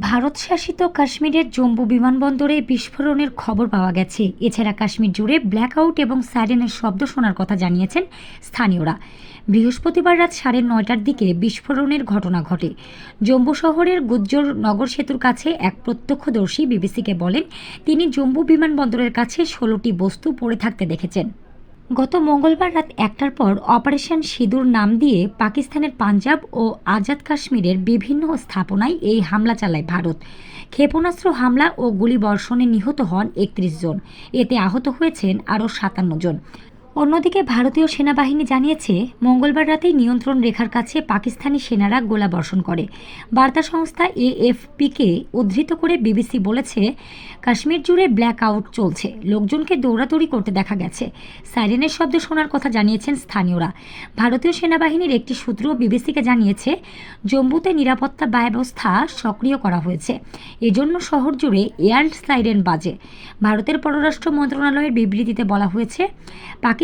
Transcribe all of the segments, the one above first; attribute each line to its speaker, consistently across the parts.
Speaker 1: ভারত শাসিত কাশ্মীরের জম্মু বিমানবন্দরে বিস্ফোরণের খবর পাওয়া গেছে। এছাড়া কাশ্মীর জুড়ে ব্ল্যাকআউট এবং সাইরেনের শব্দ শোনার কথা জানিয়েছেন স্থানীয়রা। বৃহস্পতিবার রাত সাড়ে নয়টার দিকে বিস্ফোরণের ঘটনা ঘটে। জম্মু শহরের গুজ্জর নগর সেতুর কাছে এক প্রত্যক্ষদর্শী বিবিসিকে বলেন, তিনি জম্মু বিমানবন্দরের কাছে ষোলোটি বস্তু পড়ে থাকতে দেখেছেন। গত মঙ্গলবার রাত একটার পর অপারেশন সিঁদুর নাম দিয়ে পাকিস্তানের পাঞ্জাব ও আজাদ কাশ্মীরের বিভিন্ন স্থাপনায় এই হামলা চালায় ভারত। ক্ষেপণাস্ত্র হামলা ও গুলিবর্ষণে নিহত হন একত্রিশ জন। এতে আহত হয়েছেন আরও সাতান্ন জন। অন্যদিকে ভারতীয় সেনাবাহিনী জানিয়েছে, মঙ্গলবার রাতেই নিয়ন্ত্রণ রেখার কাছে পাকিস্তানি সেনারা গোলাবর্ষণ করে। বার্তা সংস্থা এএফপিকে উদ্ধৃত করে বিবিসি বলেছে, কাশ্মীর জুড়ে ব্ল্যাক আউট চলছে। লোকজনকে দৌড়াদৌড়ি করতে দেখা গেছে। সাইরেনের শব্দ শোনার কথা জানিয়েছেন স্থানীয়রা। ভারতীয় সেনাবাহিনীর একটি সূত্র বিবিসিকে জানিয়েছে, জম্মুতে নিরাপত্তা ব্যবস্থা সক্রিয় করা হয়েছে। এজন্য শহর জুড়ে এয়ার সাইরেন বাজে। ভারতের পররাষ্ট্র মন্ত্রণালয়ের বিবৃতিতে বলা হয়েছে, পাকিস্তান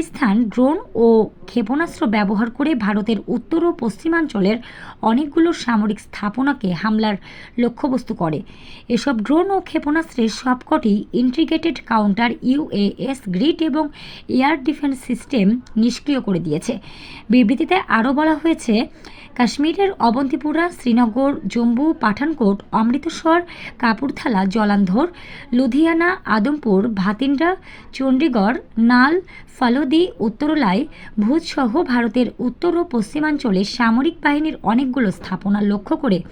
Speaker 1: ড্রোন ও ক্ষেপণাস্ত্র ব্যবহার করে ভারতের উত্তর ও পশ্চিমাঞ্চলের অনেকগুলো সামরিক স্থাপনাকে হামলার লক্ষ্যবস্তু করে। এসব ড্রোন ও ক্ষেপণাস্ত্রের সবকটি ইন্টিগ্রেটেড কাউন্টার ইউএএস গ্রিড এবং এয়ার ডিফেন্স সিস্টেম নিষ্ক্রিয় করে দিয়েছে। বিবৃতিতে আরও বলা হয়েছে, কাশ্মীরের অবন্তিপুরা, শ্রীনগর, জম্মু, পাঠানকোট, অমৃতসর, কাপুরথালা, জলান্ধর, লুধিয়ানা, আদমপুর, ভাতিন্ডা, চণ্ডীগড়, নাল, ফালোদি উত্তরলাই ভুজ সহ ভারতের উত্তর ও পশ্চিমাঞ্চলে সামরিক বাহিনীর অনেকগুলো স্থাপনা লক্ষ্য করে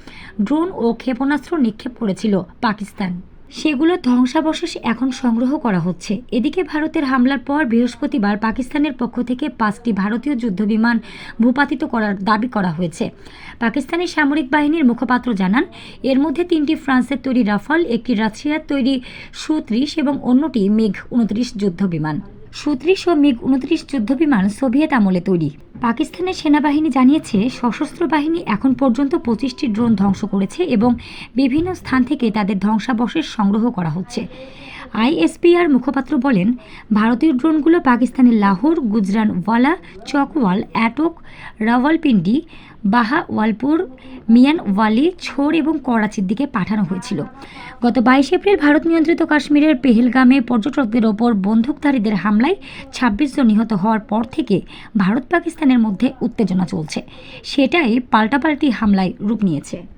Speaker 1: ড্রোন ও ক্ষেপণাস্ত্র নিক্ষেপ করেছিল পাকিস্তান। সেগুলো ধ্বংসাবশেষ এখন সংগ্রহ করা হচ্ছে। এদিকে ভারতের হামলার পর বৃহস্পতিবার পাকিস্তানের পক্ষ থেকে পাঁচটি ভারতীয় যুদ্ধবিমান ভূপাতিত করার দাবি করা হয়েছে। পাকিস্তানি সামরিক বাহিনীর মুখপাত্র জানান, এর মধ্যে তিনটি ফ্রান্সের তৈরি রাফাল, একটি রাশিয়ার তৈরি সু ত্রিশ এবং অন্যটি মেঘ উনত্রিশ যুদ্ধবিমান। সুত্রিশ ও মিগ উনত্রিশ যুদ্ধবিমান সোভিয়েত আমলে তৈরি। পাকিস্তানের সেনাবাহিনী জানিয়েছে, সশস্ত্র বাহিনী এখন পর্যন্ত পঁচিশটি ড্রোন ধ্বংস করেছে এবং বিভিন্ন স্থান থেকে তাদের ধ্বংসাবশেষ সংগ্রহ করা হচ্ছে। আইএসপিআর মুখপাত্র বলেন, ভারতীয় ড্রোনগুলো পাকিস্তানের লাহোর গুজরানওয়ালা চকওয়াল, অ্যাটক, রাওয়ালপিন্ডি বাহাওয়ালপুর মিয়ানওয়ালি ছোর এবং করাচির দিকে পাঠানো হয়েছিল। গত বাইশ এপ্রিল ভারত নিয়ন্ত্রিত কাশ্মীরের পেহেলগামে পর্যটকদের ওপর বন্দুকধারীদের হামলায় ছাব্বিশ জন নিহত হওয়ার পর থেকে ভারত পাকিস্তানের মধ্যে উত্তেজনা চলছে। সেটাই পাল্টাপাল্টি হামলায় রূপ নিয়েছে।